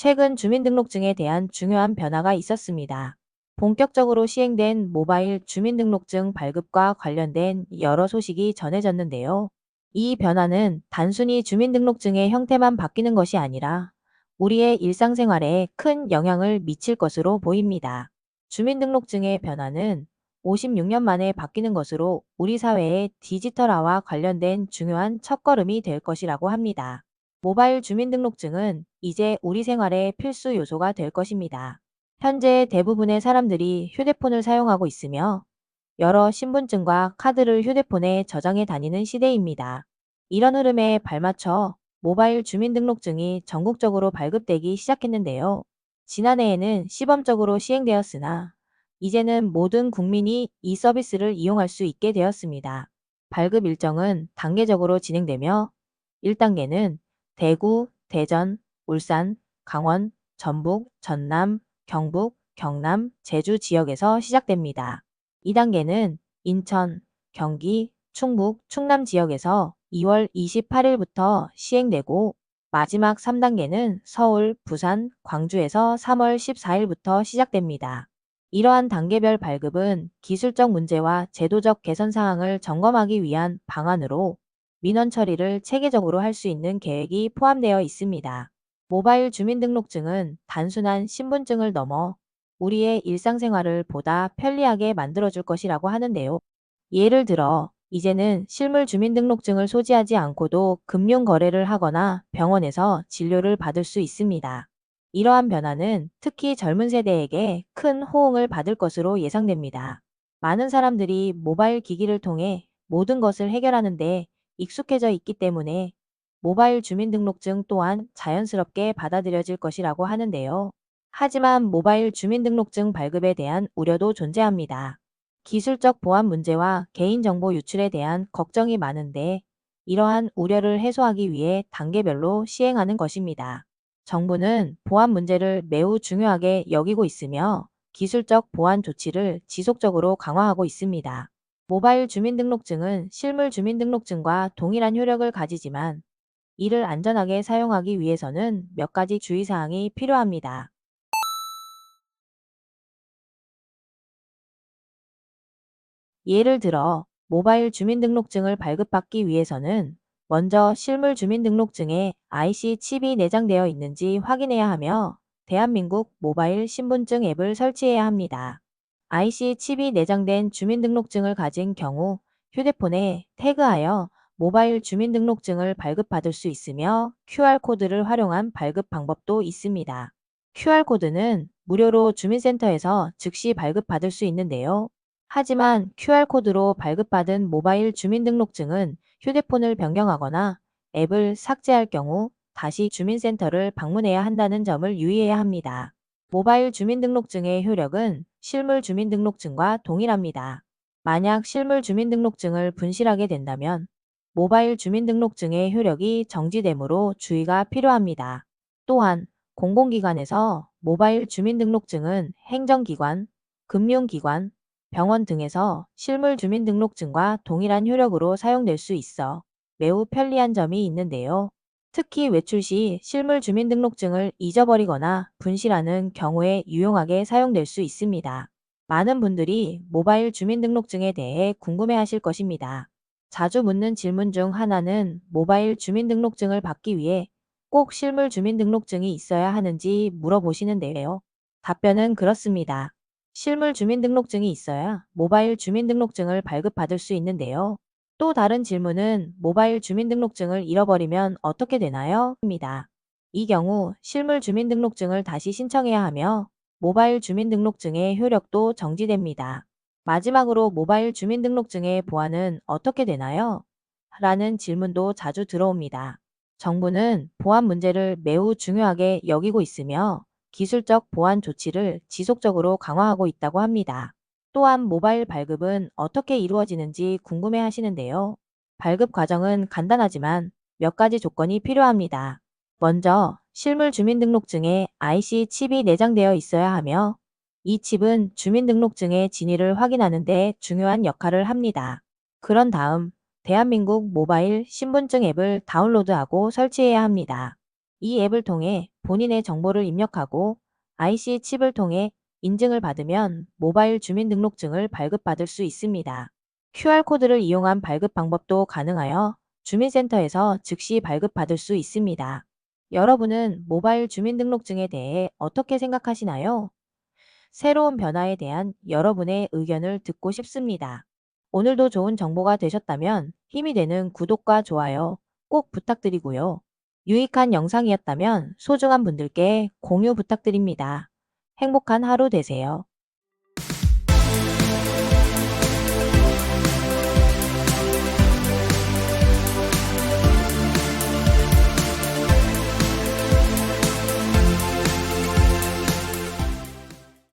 최근 주민등록증에 대한 중요한 변화가 있었습니다. 본격적으로 시행된 모바일 주민등록증 발급과 관련된 여러 소식이 전해졌는데요. 이 변화는 단순히 주민등록증의 형태만 바뀌는 것이 아니라 우리의 일상생활에 큰 영향을 미칠 것으로 보입니다. 주민등록증의 변화는 56년 만에 바뀌는 것으로 우리 사회의 디지털화와 관련된 중요한 첫걸음이 될 것이라고 합니다. 모바일 주민등록증은 이제 우리 생활의 필수 요소가 될 것입니다. 현재 대부분의 사람들이 휴대폰을 사용하고 있으며 여러 신분증과 카드를 휴대폰에 저장해 다니는 시대입니다. 이런 흐름에 발맞춰 모바일 주민등록증이 전국적으로 발급되기 시작했는데요. 지난해에는 시범적으로 시행되었으나 이제는 모든 국민이 이 서비스를 이용할 수 있게 되었습니다. 발급 일정은 단계적으로 진행되며 1단계는 대구, 대전, 울산, 강원, 전북, 전남, 경북, 경남, 제주 지역에서 시작됩니다. 2단계는 인천, 경기, 충북, 충남 지역에서 2월 28일부터 시행되고 마지막 3단계는 서울, 부산, 광주에서 3월 14일부터 시작됩니다. 이러한 단계별 발급은 기술적 문제와 제도적 개선 사항을 점검하기 위한 방안으로 민원 처리를 체계적으로 할 수 있는 계획이 포함되어 있습니다. 모바일 주민등록증은 단순한 신분증을 넘어 우리의 일상생활을 보다 편리하게 만들어줄 것이라고 하는데요. 예를 들어 이제는 실물 주민등록증을 소지하지 않고도 금융 거래를 하거나 병원에서 진료를 받을 수 있습니다. 이러한 변화는 특히 젊은 세대에게 큰 호응을 받을 것으로 예상됩니다. 많은 사람들이 모바일 기기를 통해 모든 것을 해결하는데 익숙해져 있기 때문에 모바일 주민등록증 또한 자연스럽게 받아들여질 것이라고 하는데요. 하지만 모바일 주민등록증 발급에 대한 우려도 존재합니다. 기술적 보안 문제와 개인정보 유출에 대한 걱정이 많은데 이러한 우려를 해소하기 위해 단계별로 시행하는 것입니다. 정부는 보안 문제를 매우 중요하게 여기고 있으며 기술적 보안 조치를 지속적으로 강화하고 있습니다. 모바일 주민등록증은 실물 주민등록증과 동일한 효력을 가지지만 이를 안전하게 사용하기 위해서는 몇 가지 주의사항이 필요합니다. 예를 들어 모바일 주민등록증을 발급받기 위해서는 먼저 실물 주민등록증에 IC 칩이 내장되어 있는지 확인해야 하며 대한민국 모바일 신분증 앱을 설치해야 합니다. IC 칩이 내장된 주민등록증을 가진 경우 휴대폰에 태그하여 모바일 주민등록증을 발급받을 수 있으며 QR코드를 활용한 발급 방법도 있습니다. QR코드는 무료로 주민센터에서 즉시 발급받을 수 있는데요. 하지만 QR코드로 발급받은 모바일 주민등록증은 휴대폰을 변경하거나 앱을 삭제할 경우 다시 주민센터를 방문해야 한다는 점을 유의해야 합니다. 모바일 주민등록증의 효력은 실물 주민등록증과 동일합니다. 만약 실물 주민등록증을 분실하게 된다면 모바일 주민등록증의 효력이 정지되므로 주의가 필요합니다. 또한 공공기관에서 모바일 주민등록증은 행정기관, 금융기관, 병원 등에서 실물 주민등록증과 동일한 효력으로 사용될 수 있어 매우 편리한 점이 있는데요. 특히 외출 시 실물 주민등록증을 잊어버리거나 분실하는 경우에 유용하게 사용될 수 있습니다. 많은 분들이 모바일 주민등록증에 대해 궁금해 하실 것입니다. 자주 묻는 질문 중 하나는 모바일 주민등록증을 받기 위해 꼭 실물 주민등록증이 있어야 하는지 물어보시는데요. 답변은 그렇습니다. 실물 주민등록증이 있어야 모바일 주민등록증을 발급받을 수 있는데요. 또 다른 질문은 모바일 주민등록증을 잃어버리면 어떻게 되나요? 입니다. 이 경우 실물 주민등록증을 다시 신청해야 하며 모바일 주민등록증의 효력도 정지됩니다. 마지막으로 모바일 주민등록증의 보안은 어떻게 되나요? 라는 질문도 자주 들어옵니다. 정부는 보안 문제를 매우 중요하게 여기고 있으며 기술적 보안 조치를 지속적으로 강화하고 있다고 합니다. 또한 모바일 발급은 어떻게 이루어지는지 궁금해 하시는데요. 발급 과정은 간단하지만 몇 가지 조건이 필요합니다. 먼저 실물 주민등록증에 IC 칩이 내장되어 있어야 하며 이 칩은 주민등록증의 진위를 확인하는 데 중요한 역할을 합니다. 그런 다음 대한민국 모바일 신분증 앱을 다운로드하고 설치해야 합니다. 이 앱을 통해 본인의 정보를 입력하고 IC 칩을 통해 인증을 받으면 모바일 주민등록증을 발급받을 수 있습니다. QR코드를 이용한 발급 방법도 가능하여 주민센터에서 즉시 발급받을 수 있습니다. 여러분은 모바일 주민등록증에 대해 어떻게 생각하시나요? 새로운 변화에 대한 여러분의 의견을 듣고 싶습니다. 오늘도 좋은 정보가 되셨다면 힘이 되는 구독과 좋아요 꼭 부탁드리고요. 유익한 영상이었다면 소중한 분들께 공유 부탁드립니다. 행복한 하루 되세요.